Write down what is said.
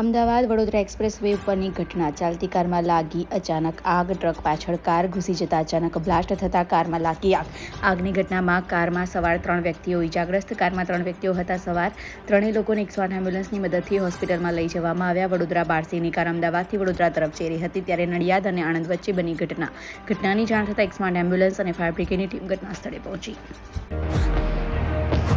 Ahmedabad Vadodara express way ઉપરની ઘટના. ચાલતી કારમાં લાગી અચાનક આગ. ટ્રક પાછળ કાર ઘૂસી જતા અચાનક બ્લાસ્ટ થતા કારમાં લાગી આગ. આગની ઘટનામાં કારમાં સવાર ત્રણ વ્યક્તિઓ ઇજાગ્રસ્ત કારમાં ત્રણ વ્યક્તિઓ હતા. સવાર ત્રણેય લોકોને એકસો આઠ એમ્બ્યુલન્સની મદદથી હોસ્પિટલમાં લઈ જવામાં આવ્યા. વડોદરા બારસીની કાર અમદાવાદથી વડોદરા તરફ જઈ રહી હતી. ત્યારે નડિયાદ અને આણંદ વચ્ચે બની ઘટના. ઘટનાની જાણ થતાં એકસો એમ્બ્યુલન્સ અને ફાયર બ્રિગેડની ટીમ ઘટના સ્થળે પહોંચી.